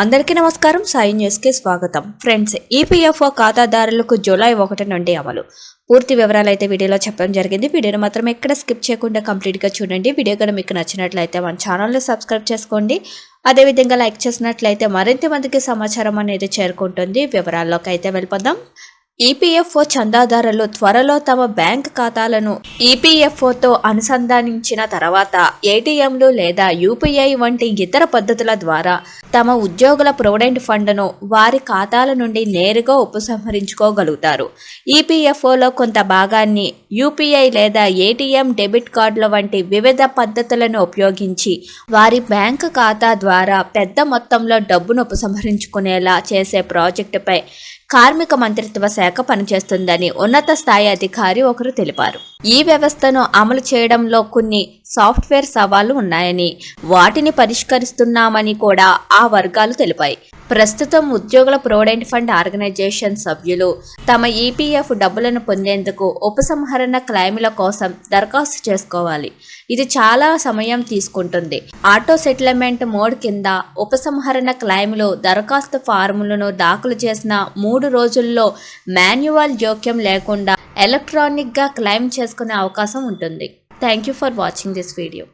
అందరికీ నమస్కారం. సాయి న్యూస్కి స్వాగతం. ఫ్రెండ్స్ ఈపీఎఫ్ఓ ఖాతాదారులకు జూలై ఒకటి నుండి అమలు. పూర్తి వివరాలు అయితే వీడియోలో చెప్పడం జరిగింది. వీడియోని మాత్రం ఎక్కడ స్కిప్ చేయకుండా కంప్లీట్గా చూడండి. వీడియో కనుక మీకు నచ్చినట్లయితే మన ఛానల్ని సబ్స్క్రైబ్ చేసుకోండి. అదేవిధంగా లైక్ చేసినట్లయితే మరింత మందికి సమాచారం అనేది చేరుకుంటుంది. వివరాల్లోకి అయితే వెళ్ళిపోదాం. ఈపీఎఫ్ఓ చందాదారులు త్వరలో తమ బ్యాంక్ ఖాతాలను ఈపీఎఫ్ఓతో అనుసంధానించిన తర్వాత ఏటీఎంలు లేదా యూపీఐ వంటి ఇతర పద్ధతుల ద్వారా తమ ఉద్యోగుల ప్రొవిడెంట్ ఫండ్ను వారి ఖాతాల నుండి నేరుగా ఉపసంహరించుకోగలుగుతారు. ఈపీఎఫ్ఓలో కొంత భాగాన్ని యూపీఐ లేదా ఏటీఎం డెబిట్ కార్డుల వంటి వివిధ పద్ధతులను ఉపయోగించి వారి బ్యాంక్ ఖాతా ద్వారా పెద్ద మొత్తంలో డబ్బును ఉపసంహరించుకునేలా చేసే ప్రాజెక్టుపై కార్మిక మంత్రిత్వ శాఖ పనిచేస్తుందని ఉన్నత స్థాయి అధికారి ఒకరు తెలిపారు. ఈ వ్యవస్థను అమలు చేయడంలో కొన్ని సాఫ్ట్వేర్ సవాళ్ళు ఉన్నాయని వాటిని పరిష్కరిస్తున్నామని కూడా ఆ వర్గాలు తెలిపాయి. ప్రస్తుతం ఉద్యోగుల ప్రొవిడెంట్ ఫండ్ ఆర్గనైజేషన్ సభ్యులు తమ ఈపీఎఫ్ డబ్బులను పొందేందుకు ఉపసంహరణ క్లైముల కోసం దరఖాస్తు చేసుకోవాలి. ఇది చాలా సమయం తీసుకుంటుంది. ఆటో సెటిల్మెంట్ మోడ్ కింద ఉపసంహరణ క్లైములు దరఖాస్తు ఫార్ములను దాఖలు చేసిన మూడు రోజుల్లో మాన్యువల్ జోక్యం లేకుండా ఎలక్ట్రానిక్గా క్లైమ్ చేసుకునే అవకాశం ఉంటుంది. Thank you for watching this video